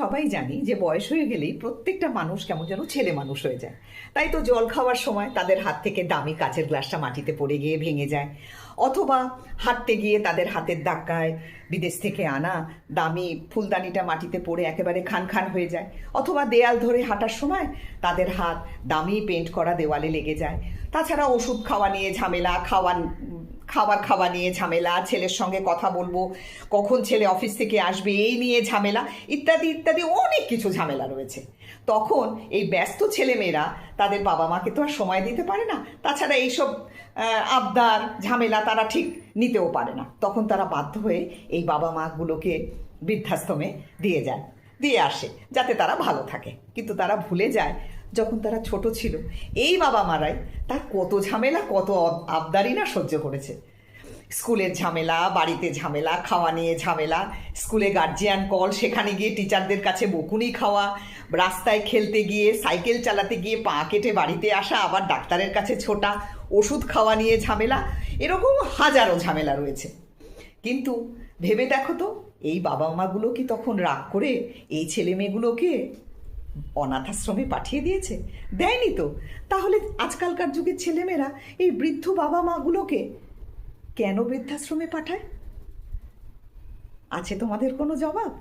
সবাই জানি যে বয়স হয়ে গেলেই প্রত্যেকটা মানুষ কেমন যেন ছেলে মানুষ হয়ে যায়। তাই তো জল খাওয়ার সময় তাদের হাত থেকে দামি কাচের গ্লাসটা মাটিতে পড়ে গিয়ে ভেঙে যায়। অথবা হাঁটতে গিয়ে তাদের হাতের ধাক্কায় বিদেশ থেকে আনা দামি ফুলদানিটা মাটিতে পড়ে একেবারে খান খান হয়ে যায়। অথবা দেয়াল ধরে হাঁটার সময় তাদের হাত দামি পেন্ট করা দেওয়ালে লেগে যায়। তাছাড়া ওষুধ খাওয়া নিয়ে ঝামেলা, খাওয়া খাবার খাওয়া নিয়ে ঝামেলা, ছেলের সঙ্গে কথা বলব, কখন ছেলে অফিস থেকে আসবে এই নিয়ে ঝামেলা, ইত্যাদি ইত্যাদি অনেক কিছু ঝামেলা রয়েছে। তখন এই ব্যস্ত ছেলেমেয়েরা তাদের বাবা মাকে তো আর সময় দিতে পারে না। তাছাড়া এইসব আবদার, ঝামেলা তারা ঠিক নিতেও পারে না। তখন তারা বাধ্য হয়ে এই বাবা মাগুলোকে বৃদ্ধাশ্রমে দিয়ে যায়, দিয়ে আসে, যাতে তারা ভালো থাকে। কিন্তু তারা ভুলে যায় যখন তারা ছোট ছিল, এই বাবা মারাই তার কত ঝামেলা, কত আবদারি না সহ্য করেছে। স্কুলের ঝামেলা, বাড়িতে ঝামেলা, খাওয়া নিয়ে ঝামেলা, স্কুলে গার্জিয়ান কল সেখানে গিয়ে টিচারদের কাছে বকুনি খাওয়া, রাস্তায় খেলতে গিয়ে, সাইকেল চালাতে গিয়ে পা কেটে বাড়িতে আসা, আবার ডাক্তারের কাছে ছোটা, ওষুধ খাওয়া নিয়ে ঝামেলা, এরকম হাজারো ঝামেলা রয়েছে। কিন্তু ভেবে দেখো তো, এই বাবা মাগুলো কি তখন রাগ করে, এই ছেলে মেয়েগুলোকে অনাথাশ্রমে পাঠিয়ে দিয়েছে? দেয়নি তো। তাহলে আজকালকার যুগের ছেলেমেয়েরা এই বৃদ্ধ বাবা মাগুলোকে কেন বৃদ্ধাশ্রমে পাঠায়? আছে তোমাদের কোনো জবাব?